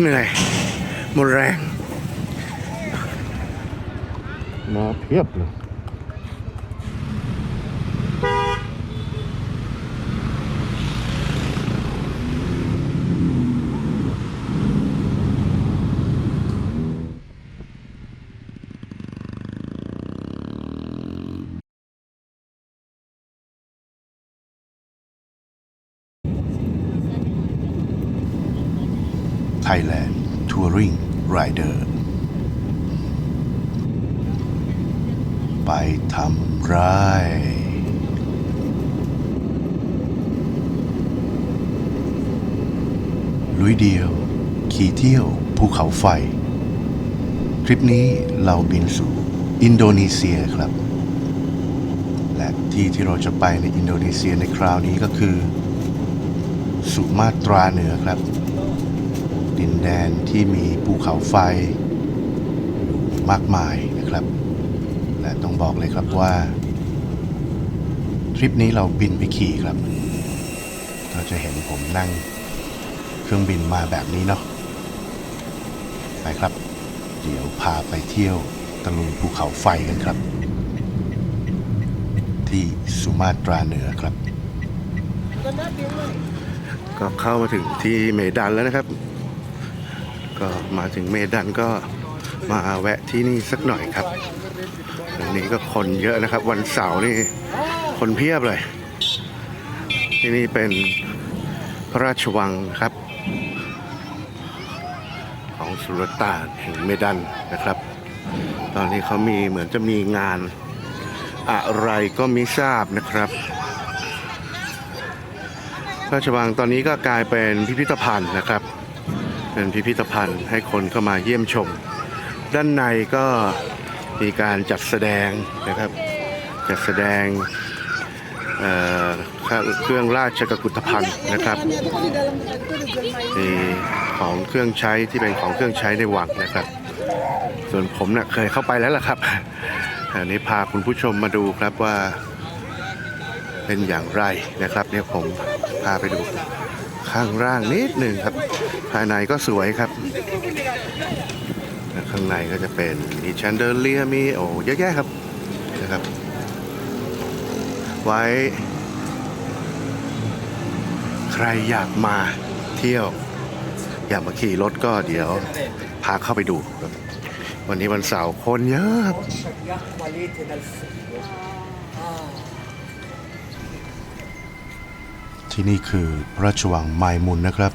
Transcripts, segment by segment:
เหนื่อยหมดแรง มาเพียบเลย Thailand Touring Rider ไปทำไรายลุยเดียว ขี่เที่ยวภูเขาไฟ ทริปนี้เราบินสู่อินโดนีเซียครับ และที่ที่เราจะไปในอินโดนีเซียในคราวนี้ก็คือ สุมาตราเหนือครับ ดินแดนที่มีภูเขาไฟอยู่มากมายนะครับ และต้องบอกเลยครับว่า ทริปนี้เราบินไปขี่ครับ เราจะเห็นผมนั่งเครื่องบินมาแบบนี้เนาะไปครับ เดี๋ยวพาไปเที่ยวตะลุยภูเขาไฟกันครับ ที่สุมาตราเหนือครับก็เข้ามาถึงที่เมดันแล้วนะครับ ก็มาถึงเมดันก็มาแวะที่นี่สักหน่อยครับวันนี้ก็คนเยอะนะครับ วันเสาร์นี่คนเพียบเลย ที่นี่เป็นพระราชวังครับ ของสุลต่านแห่งเมดันนะครับ ตอนนี้เขามีเหมือนจะมีงานอะไรก็ไม่ทราบนะครับพระราชวังตอนนี้ก็กลายเป็นพิพิธภัณฑ์นะครับ เป็นพิพิธภัณฑ์ให้คนเข้ามาเยี่ยมชม ด้านในก็มีการจัดแสดงนะครับ จัดแสดงเเครื่องราชกุฏภัณฑ์นะครับมีของเครื่องใช้ที่เป็นของเครื่องใช้ในวังนะครับ ส่วนผมเนะ่ะเคยเข้าไปแล้วล่ะครับอันนี้พาคุณผู้ชมมาดูครับว่าเป็นอย่างไรนะครับเนี่ยผมพาไปดูข้างล่างนิดหนึ่งครับ ภายในก็สวยครับ ข้างในก็จะเป็นมีแชนเดอเลียมีโอ้เยอะแยะครับนะครับ ไว้ ใครอยากมาเที่ยว อยากมาขี่รถก็เดี๋ยวพาเข้าไปดูครับวันนี้วันเสาร์คนเยอะครับที่นี่คือพระราชวังไมมุนนะครับ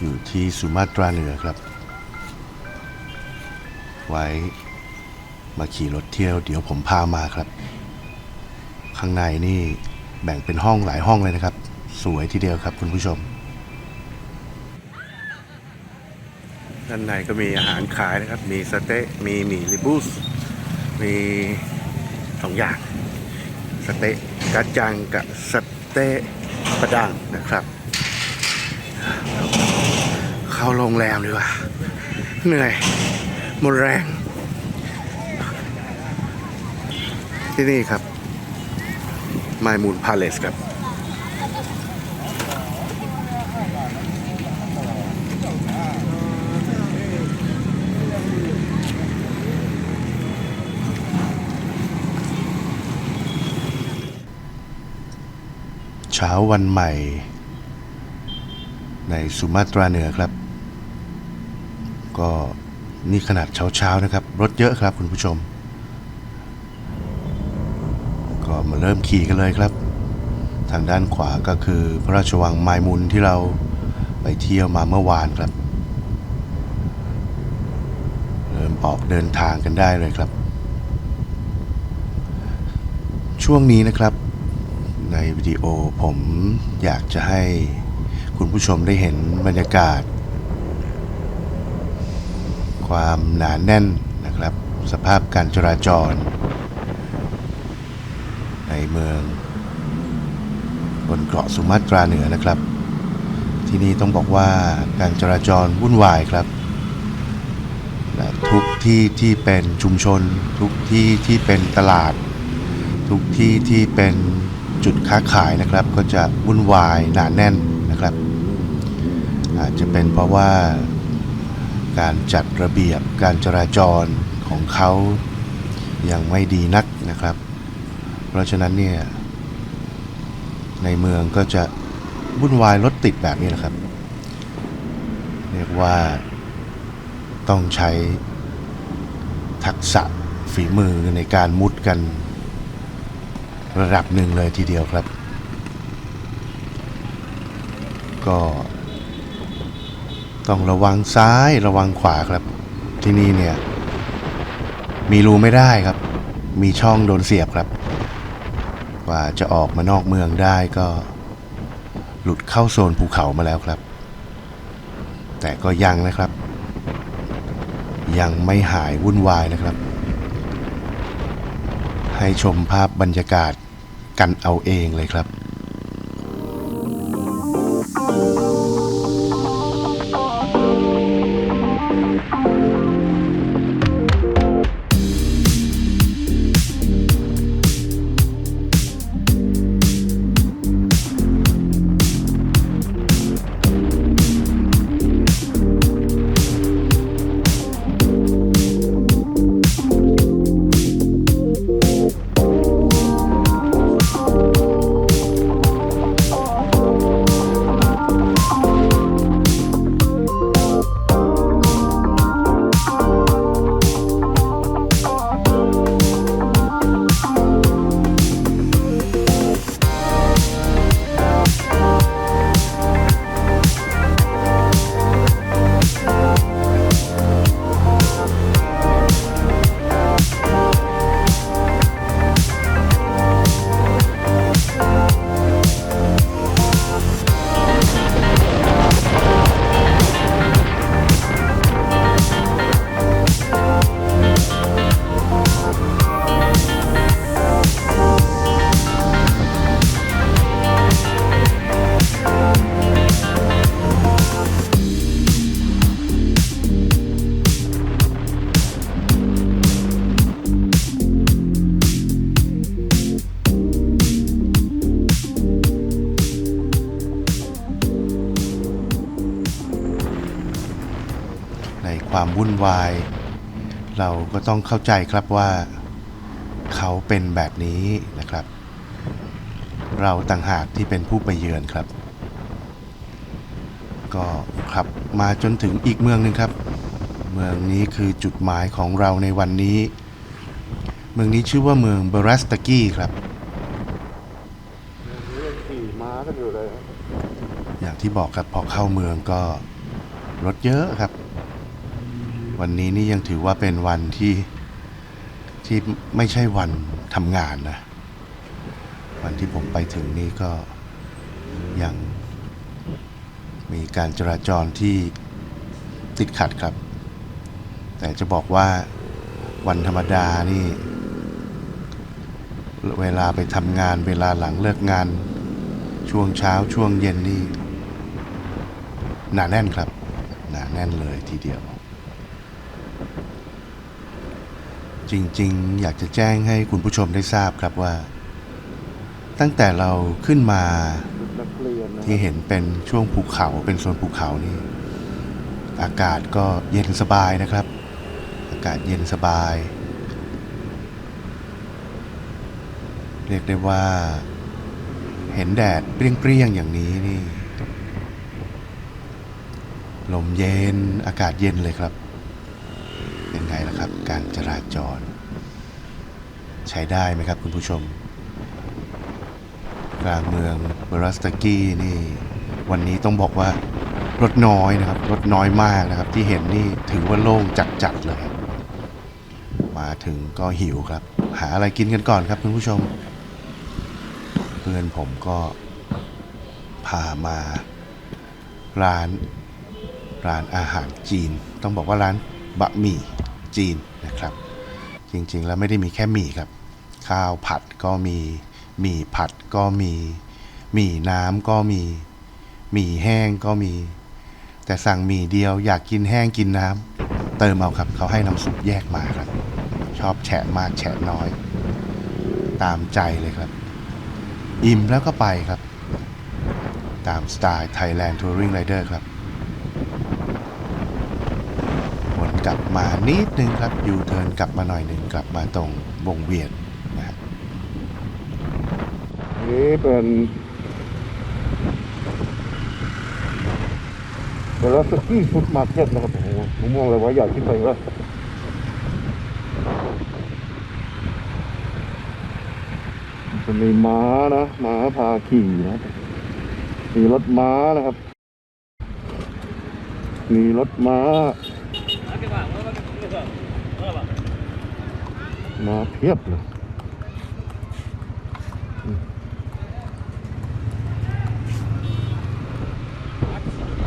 อยู่ที่สุมาตราเหนือครับ ไว้มาขี่รถเที่ยวเดี๋ยวผมพามาครับ ข้างในนี่แบ่งเป็นห้องหลายห้องเลยนะครับ สวยทีเดียวครับคุณผู้ชม ด้านในก็มีอาหารขายนะครับ มีสเต๊ะมีหมี่ลิบูส มีสองอย่าง สเต๊ะกัจจังกับสเต๊ะประดังนะครับ เข้าโรงแรมดีกว่า เหนื่อย หมดแรง ที่นี่ครับไมมูนพาเลสครับ เช้าวันใหม่ ในสุมาตราเหนือครับ ก็นี่ขนาดเช้าๆนะครับ รถเยอะครับคุณผู้ชม ก็มาเริ่มขี่กันเลยครับ ทางด้านขวาก็คือพระราชวังไมมุนที่เราไปเที่ยวมาเมื่อวานครับ เริ่มออกเดินทางกันได้เลยครับ ช่วงนี้นะครับ ในวิดีโอผมอยากจะให้คุณผู้ชมได้เห็นบรรยากาศ ความหนาแน่นนะครับสภาพการจราจร ในเมือง บนเกาะสุมาตราเหนือนะครับ ที่นี่ต้องบอกว่าการจราจรวุ่นวายครับและทุกที่ที่เป็นชุมชน ทุกที่ที่เป็นตลาด ทุกที่ที่เป็นจุดค้าขายนะครับ ก็จะวุ่นวายหนาแน่นนะครับ อาจจะเป็นเพราะว่า การจัดระเบียบการจราจรของเขายังไม่ดีนักนะครับ เพราะฉะนั้นเนี่ยในเมืองก็จะวุ่นวายรถติดแบบนี้แหละครับ เรียกว่าต้องใช้ทักษะฝีมือในการมุดกันระดับหนึ่งเลยทีเดียวครับ ก็ ต้องระวังซ้ายระวังขวาครับ ที่นี่เนี่ย มีรูไม่ได้ครับ มีช่องโดนเสียบครับกว่าจะออกมานอกเมืองได้ก็ หลุดเข้าโซนภูเขามาแล้วครับ แต่ก็ยังนะครับ ยังไม่หายวุ่นวายนะครับ ให้ชมภาพบรรยากาศกันเอาเองเลยครับ ความวุ่นวาย เราก็ต้องเข้าใจครับว่า เขาเป็นแบบนี้นะครับ เราต่างหากที่เป็นผู้ไปเยือนครับ ก็ขับมาจนถึงอีกเมืองหนึ่งครับ เมืองนี้คือจุดหมายของเราในวันนี้ เมืองนี้ชื่อว่าเมืองเบรัสตากี้ครับขี่ม้ากันอยู่เลยอย่างที่บอกครับพอเข้าเมืองก็รถเยอะครับ วันนี้นี่ยังถือว่าเป็นวันที่ที่ไม่ใช่วันทำงานนะ วันที่ผมไปถึงนี่ก็ยังมีการจราจรที่ติดขัดครับ แต่จะบอกว่าวันธรรมดานี่ เวลาไปทำงานเวลาหลังเลิกงาน ช่วงเช้าช่วงเย็นนี่หนาแน่นครับ หนาแน่นเลยทีเดียว จริงๆ อยากจะแจ้งให้คุณผู้ชมได้ทราบครับว่า ตั้งแต่เราขึ้นมาที่เห็นเป็นช่วงภูเขาเป็นโซนภูเขานี่ อากาศก็เย็นสบายนะครับ อากาศเย็นสบาย เรียกได้ว่า เห็นแดดเปรี้ยงๆอย่างนี้นี่ลมเย็นอากาศเย็นเลยครับ เป็นไงล่ะครับ การจราจร ใช้ได้ไหมครับคุณผู้ชม กลางเมืองเบรัสตากี้นี่ วันนี้ต้องบอกว่ารถน้อยนะครับ รถน้อยมากนะครับ ที่เห็นนี่ถือว่าโล่งจัดๆเลย มาถึงก็หิวครับ หาอะไรกินกันก่อนครับคุณผู้ชม เพื่อนผมก็พามาร้านร้านอาหารจีน ต้องบอกว่าร้านบะหมี่ จีนนะครับ จริงๆ แล้วไม่ได้มีแค่หมี่ครับ ข้าวผัดก็มีหมี่ผัดก็มีหมี่น้ำก็มีหมี่แห้งก็มี แต่สั่งหมี่เดียวอยากกินแห้งกินน้ำเติมเอาครับเขาให้น้ำซุปแยกมาครับ ชอบแฉะมากแฉะน้อย ตามใจเลยครับ อิ่มแล้วก็ไปครับ ตามสไตล์ Thailand Touring Rider ครับ กลับมานิดนึงครับยูเทิร์นกลับมาหน่อยหนึ่งกลับมาตรงวงเวียนนะฮะนี่เป็นเวลาสกี้ฟุตมาร์เก็ตนะครับโอ้โหผมมองเลยว่าใหญ่ขึ้นไปเลยจะมีม้านะม้าพาขี่นะมีรถม้านะครับ มีรถม้า มาเพียบเลย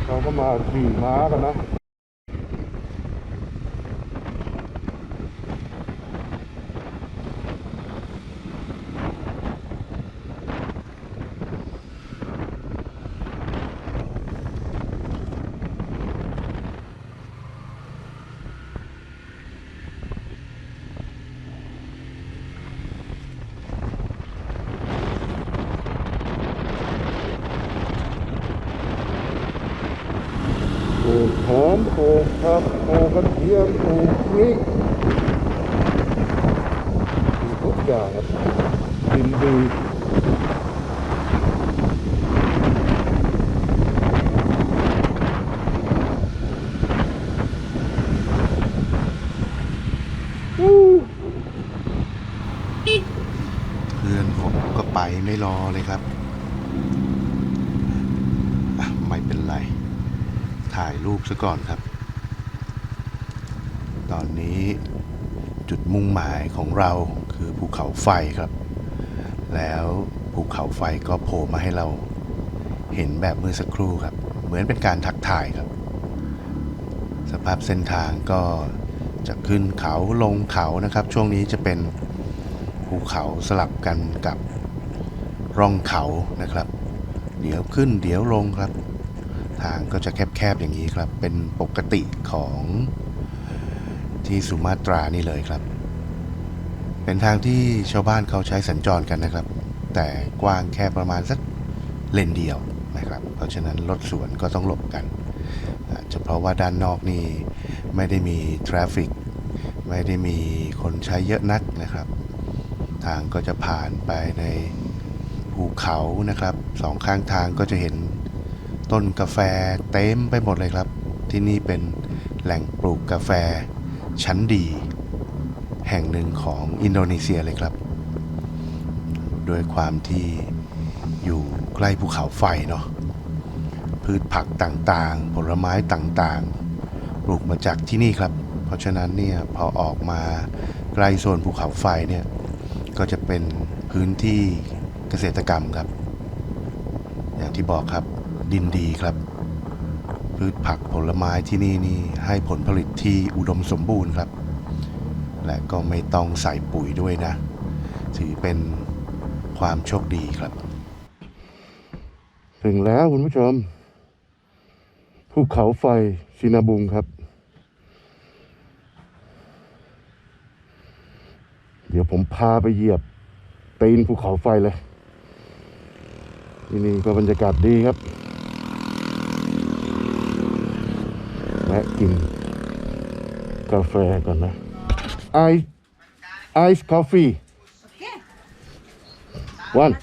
เขาก็มาขี่ม้ากันนะ ปลูกหอมปลูกผักปลูกกระเทียมปลูกพริกปลูกทุกอย่างครับดินดีอู้ เพื่อนผมก็ไปไม่รอเลยครับอะไม่เป็นไร ถ่ายรูปซะก่อนครับ ตอนนี้จุดมุ่งหมายของเราคือภูเขาไฟครับ แล้วภูเขาไฟก็โผล่มาให้เราเห็นแบบเมื่อสักครู่ครับ เหมือนเป็นการทักทายครับ สภาพเส้นทางก็จะขึ้นเขาลงเขานะครับ ช่วงนี้จะเป็นภูเขาสลับกันกับร่องเขานะครับ เดี๋ยวขึ้นเดี๋ยวลงครับ ทางก็จะแคบๆอย่างนี้ครับ เป็นปกติของที่สุมาตรานี่เลยครับ เป็นทางที่ชาวบ้านเขาใช้สัญจรกันนะครับ แต่กว้างแค่ประมาณสักเลนเดียวนะครับ เพราะฉะนั้นรถสวนก็ต้องหลบกันอาจจะเพราะว่าด้านนอกนี่ไม่ได้มีทราฟิกไม่ได้มีคนใช้เยอะนักนะครับ ทางก็จะผ่านไปในภูเขานะครับสองข้างทางก็จะเห็น ต้นกาแฟเต็มไปหมดเลยครับ ที่นี่เป็นแหล่งปลูกกาแฟชั้นดี แห่งหนึ่งของอินโดนีเซียเลยครับด้วยความที่อยู่ใกล้ภูเขาไฟเนาะพืชผักต่างๆ ผลไม้ต่างๆ ปลูกมาจากที่นี่ครับ เพราะฉะนั้นเนี่ยพอออกมาใกล้โซนภูเขาไฟเนี่ยก็จะเป็นพื้นที่เกษตรกรรมครับ อย่างที่บอกครับ ดินดีครับ พืชผักผลไม้ที่นี่นี่ให้ผลผลิตที่อุดมสมบูรณ์ครับ และก็ไม่ต้องใส่ปุ๋ยด้วยนะ ถือเป็นความโชคดีครับ ถึงแล้วคุณผู้ชมภูเขาไฟชินาบุงครับ เดี๋ยวผมพาไปเหยียบตีนภูเขาไฟเลยที่นี่ก็บรรยากาศดีครับ และกินกาแฟก่อนนะ ไอไอซ์กาแฟ one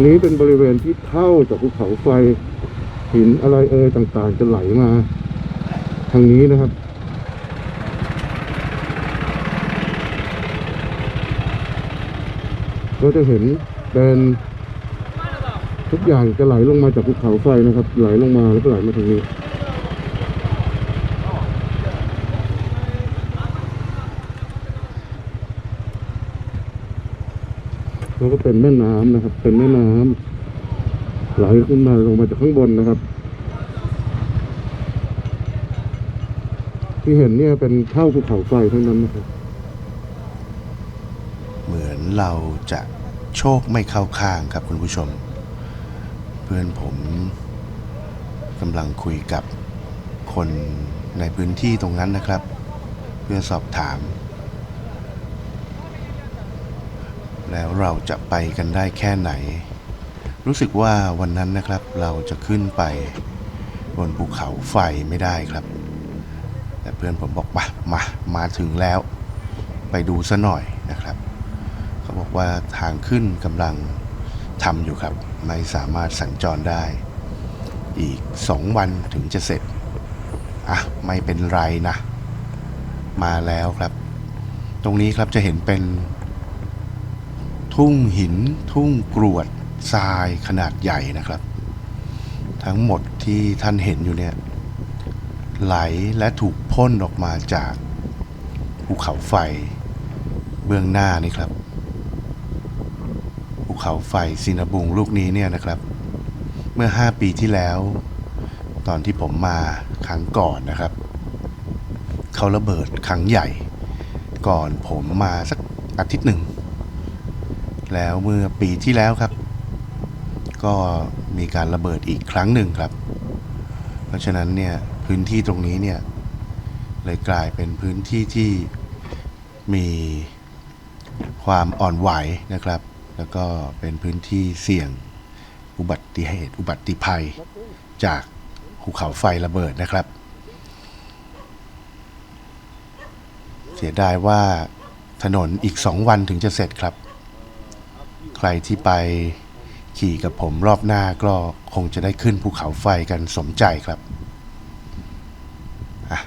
งนี้เป็นบริเวณที่เท่าจากภูเขาไฟหินอะไรเอ่ยต่างๆ จะไหลมา ทางนี้นะครับเราจะเห็นเป็นทุกอย่างจะไหลลงมาจากภูเขาไฟนะครับ ไหลลงมาแล้วก็ไหลมาทางนี้ แล้วก็เป็นแม่น้ำนะครับ เป็นแม่น้ำไหลขึ้นมาลงมาจากข้างบนนะครับ ที่เห็นเนี่ยเป็นเท่าภูเขาไฟทั้งนั้นนะครับ เหมือนเราจะโชคไม่เข้าข้างครับคุณผู้ชม เพื่อนผมกำลังคุยกับคนในพื้นที่ตรงนั้นนะครับ เพื่อสอบถาม แล้วเราจะไปกันได้แค่ไหน รู้สึกว่าวันนั้นนะครับเราจะขึ้นไป บนภูเขาไฟไม่ได้ครับ แต่เพื่อนผมบอกมามามาถึงแล้ว ไปดูซะหน่อยนะครับ เขาบอกว่าทางขึ้นกำลังทำอยู่ครับ ไม่สามารถสัญจรได้ อีกสองวันถึงจะเสร็จ อะ ไม่เป็นไรนะ มาแล้วครับ ตรงนี้ครับจะเห็นเป็น ทุ่งหิน ทุ่งกรวดทรายขนาดใหญ่นะครับ ทั้งหมดที่ท่านเห็นอยู่เนี่ยไหลและถูกพ่นออกมาจากภูเขาไฟเบื้องหน้านี่ครับภูเขาไฟซินาบุงลูกนี้เนี่ยนะครับ เมื่อ 5 ปีที่แล้ว ตอนที่ผมมาครั้งก่อนนะครับ เขาระเบิดครั้งใหญ่ ก่อนผมมาสักอาทิตย์หนึ่ง แล้วเมื่อปีที่แล้วครับ ก็มีการระเบิดอีกครั้งหนึ่งครับ เพราะฉะนั้นเนี่ยพื้นที่ตรงนี้เนี่ยเลยกลายเป็นพื้นที่ที่มีความอ่อนไหวนะครับ แล้วก็เป็นพื้นที่เสี่ยงอุบัติเหตุอุบัติภัยจากภูเขาไฟระเบิดนะครับ เสียดายว่าถนนอีกสองวันถึงจะเสร็จครับ ใครที่ไปขี่กับผมรอบหน้าก็คงจะได้ขึ้นภูเขาไฟกันสมใจครับอะ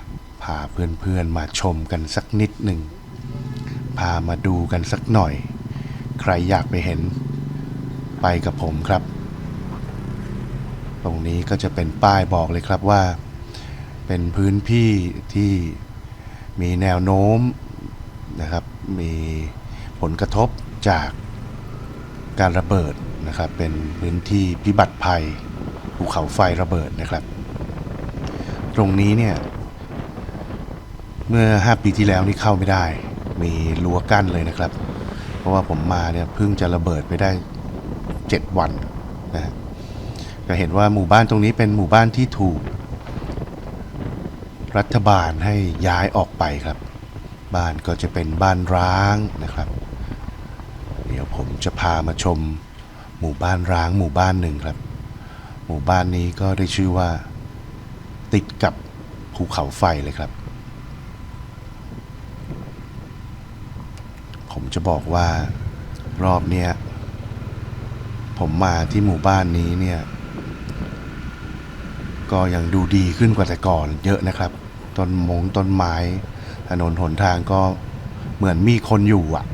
พาเพื่อนๆมาชมกันสักนิดหนึ่ง พามาดูกันสักหน่อย ใครอยากไปเห็น ไปกับผมครับ ตรงนี้ก็จะเป็นป้ายบอกเลยครับว่า เป็นพื้นที่ที่มีแนวโน้มนะครับ มีผลกระทบจาก การระเบิดนะครับ เป็นพื้นที่พิบัติภัยภูเขาไฟระเบิดนะครับ ตรงนี้เนี่ย เมื่อ 5 ปีที่แล้วนี่เข้าไม่ได้ มีรั้วกั้นเลยนะครับ เพราะว่าผมมาเนี่ยเพิ่งจะระเบิดไปได้ 7 วันนะฮะก็เห็นว่าหมู่บ้านตรงนี้เป็นหมู่บ้านที่ถูก รัฐบาลให้ย้ายออกไปครับ บ้านก็จะเป็นบ้านร้างนะครับ ดี๋ยวผมจะพามาชมหมู่บ้านร้างหมู่บ้านหนึ่งครับ หมู่บ้านนี้ก็ได้ชื่อว่า ติดกับภูเขาไฟเลยครับ ผมจะบอกว่ารอบเนี้ยผมมาที่หมู่บ้านนี้เนี่ย ก็ยังดูดีขึ้นกว่าแต่ก่อนเยอะนะครับ ต้นมงต้นไม้ ถนนหนทางก็เหมือนมีคนอยู่อะ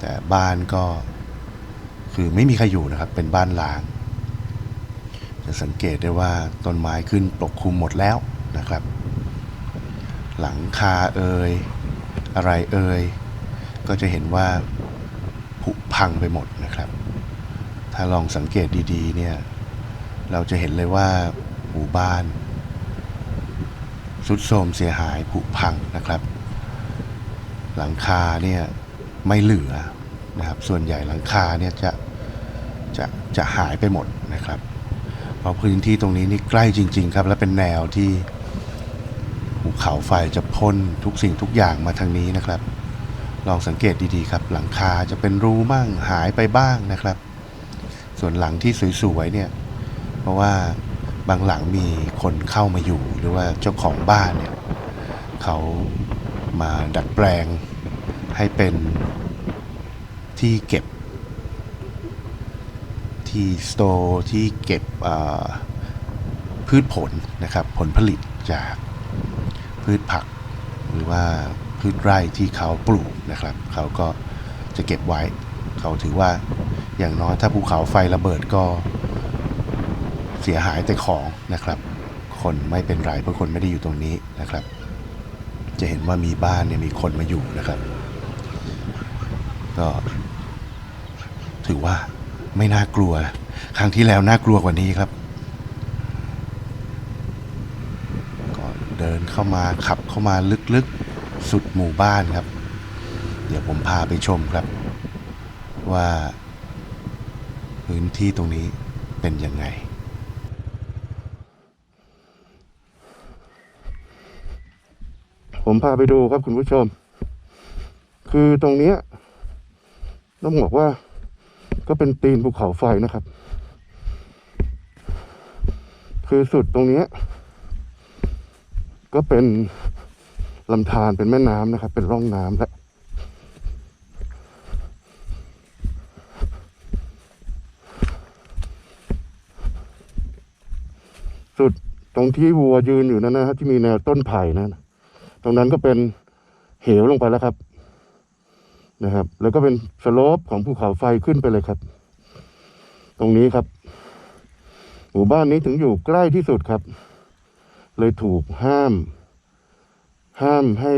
แต่บ้านก็คือไม่มีใครอยู่นะครับ เป็นบ้านล้าง จะสังเกตได้ว่าต้นไม้ขึ้นปกคลุมหมดแล้วนะครับ หลังคาเอ่ยอะไรเอ่ยก็จะเห็นว่าผุพังไปหมดนะครับ ถ้าลองสังเกตดีๆเนี่ยเราจะเห็นเลยว่าหมู่บ้านสุดโทรมเสียหายผุพังนะครับ หลังคาเนี่ย ไม่เหลือนะครับ ส่วนใหญ่หลังคาเนี่ยจะจะจะหายไปหมดนะครับ เพราะพื้นที่ตรงนี้นี่ใกล้จริง ๆ ครับ และเป็นแนวที่ภูเขาไฟจะพ่นทุกสิ่งทุกอย่างมาทางนี้นะครับ ลองสังเกตดีๆครับ หลังคาจะเป็นรูบ้างหายไปบ้างนะครับ ส่วนหลังที่สวยๆเนี่ยเพราะว่าบางหลังมีคนเข้ามาอยู่หรือว่าเจ้าของบ้านเนี่ยเขามาดัดแปลงให้เป็น ที่เก็บที่สโตร์ที่เก็บพืชผลนะครับ ผลผลิตจากพืชผัก หรือว่าพืชไร่ที่เขาปลูกนะครับ เขาก็จะเก็บไว้ เขาถือว่าอย่างน้อยถ้าภูเขาไฟระเบิดก็เสียหายแต่ของนะครับ คนไม่เป็นไรเพราะคนไม่ได้อยู่ตรงนี้นะครับ จะเห็นว่ามีบ้านเนี่ยมีคนมาอยู่นะครับ ก็ ถือว่าไม่น่ากลัว ครั้งที่แล้วน่ากลัวกว่านี้ครับก็เดินเข้ามาขับเข้ามาลึกๆสุดหมู่บ้านครับ เดี๋ยวผมพาไปชมครับ ว่า พื้นที่ตรงนี้เป็นยังไงผมพาไปดูครับคุณผู้ชม คือตรงเนี้ยต้องบอกว่า ก็เป็นตีนภูเขาไฟนะครับ คือสุดตรงนี้ ก็เป็นลำธารเป็นแม่น้ำนะครับ เป็นร่องน้ำและสุดตรงที่วัวยืนอยู่นั่นนะฮะที่มีแนวต้นไผ่นั่นตรงนั้นก็เป็นเหวลงไปแล้วครับ นะครับ แล้วก็เป็นสโลปของภูเขาไฟขึ้นไปเลยครับ ตรงนี้ครับ หมู่บ้านนี้ถึงอยู่ใกล้ที่สุดครับ เลยถูกห้าม ห้ามให้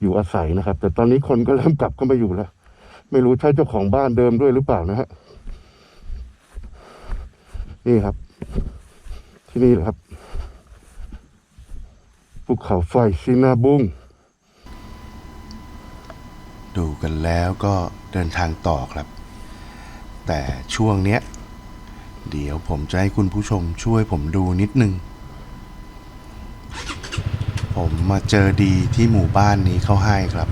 อยู่อาศัยนะครับ แต่ตอนนี้คนก็เริ่มกลับเข้ามาอยู่แล้ว ไม่รู้ใช่เจ้าของบ้านเดิมด้วยหรือเปล่านะฮะนี่ครับ ที่นี่แหละครับภูเขาไฟซินาบุง ดู กันแล้วก็เดินทางต่อครับ แต่ช่วงเนี้ย เดี๋ยวผมจะให้คุณผู้ชมช่วยผมดูนิดนึง ผมมาเจอดีที่หมู่บ้านนี้เขาให้ครับ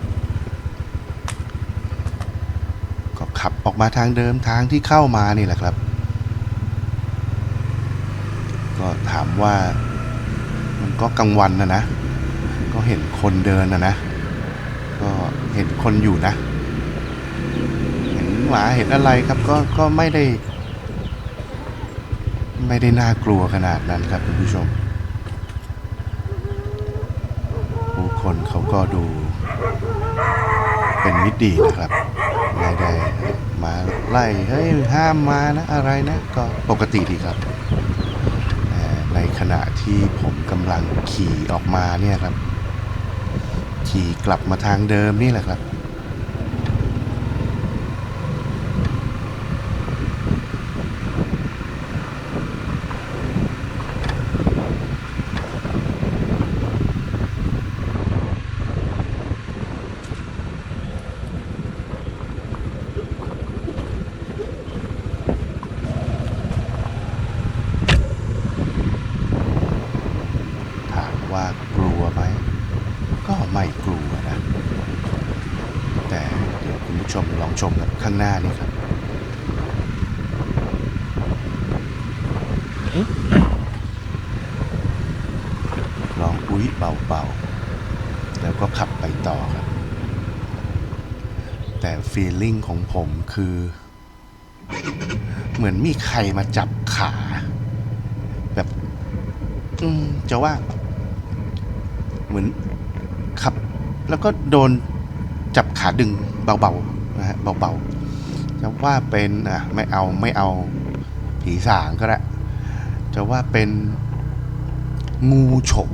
ก็ขับออกมาทางเดิมทางที่เข้ามานี่แหละครับ ก็ถามว่ามันก็กลางวันนะนะ ก็เห็นคนเดินนะนะ เห็นคนอยู่นะ เห็นหมาเห็นอะไรครับก็ก็ไม่ได้ ไม่ได้น่ากลัวขนาดนั้นครับคุณผู้ชม ผู้คนเขาก็ดู เป็นมิตรดีนะครับไม่ได้มาไล่เฮ้ยห้ามมานะอะไรนะ ก็ปกติดีครับในขณะที่ผมกำลังขี่ออกมาเนี่ยครับ ขี่กลับมาทางเดิมนี่แหละครับ ถามว่ากลัวไหม ก็ไม่กลัวนะ แต่เดี๋ยวคุณผู้ชมลองชมครับข้างหน้านี่ครับ ลองอุ้ย เบาๆ แล้วก็ขับไปต่อครับ แต่ฟีลลิ่งของผมคือ เหมือนมีใครมาจับขา แบบอืมจะว่า เหมือนขับ แล้วก็โดนจับขาดึงเบาๆนะฮะเบาๆจะว่าเป็นอะไม่เอาไม่เอาผีสางก็ได้จะว่าเป็นงูฉก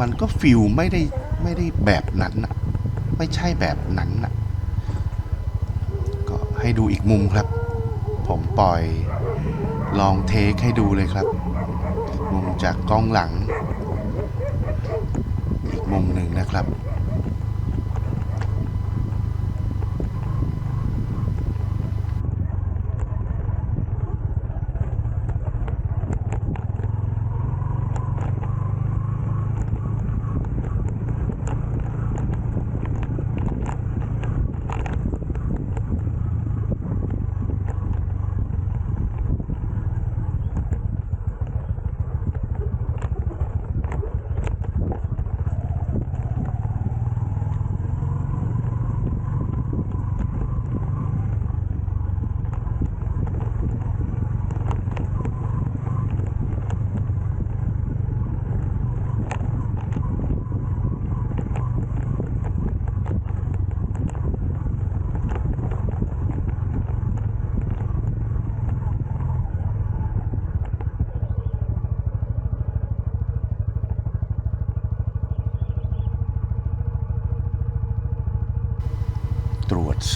มันก็ฟิลไม่ได้ไม่ได้แบบนั้นนะไม่ใช่แบบนั้นนะก็ให้ดูอีกมุมครับ ผมปล่อยลองเทคให้ดูเลยครับ มุมจากกล้องหลัง อีกมุมหนึ่งนะครับ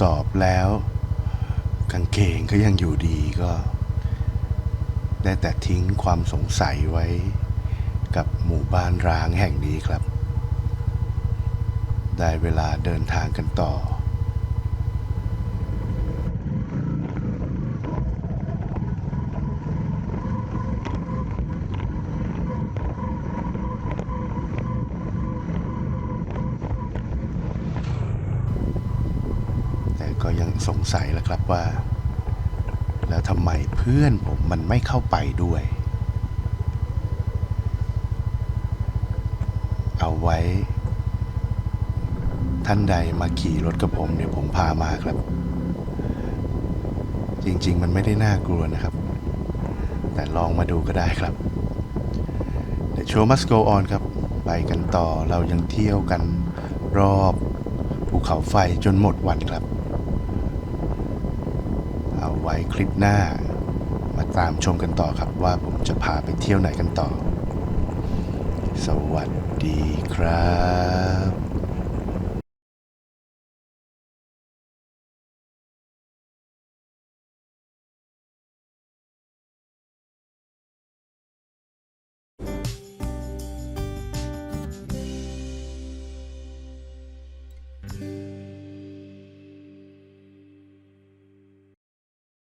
สอบแล้ว กางเกงก็ยังอยู่ดีก็ ได้แต่ทิ้งความสงสัยไว้กับหมู่บ้านร้างแห่งนี้ครับ ได้เวลาเดินทางกันต่อ แต่ก็ยัง สงสัยแหละครับว่า แล้วทำไมเพื่อนผมมันไม่เข้าไปด้วย เอาไว้ ท่านใดมาขี่รถกับผมเดี๋ยผมพามาครับ จริง ๆ มันไม่ได้น่ากลัวนะครับ แต่ลองมาดูก็ได้ครับ The show must go on ครับ ไปกันต่อเรายังเที่ยวกันรอบภูเขาไฟจนหมดวันครับ ไว้คลิปหน้า มาตามชมกันต่อครับว่าผมจะพาไปเที่ยวไหนกันต่อ สวัสดีครับ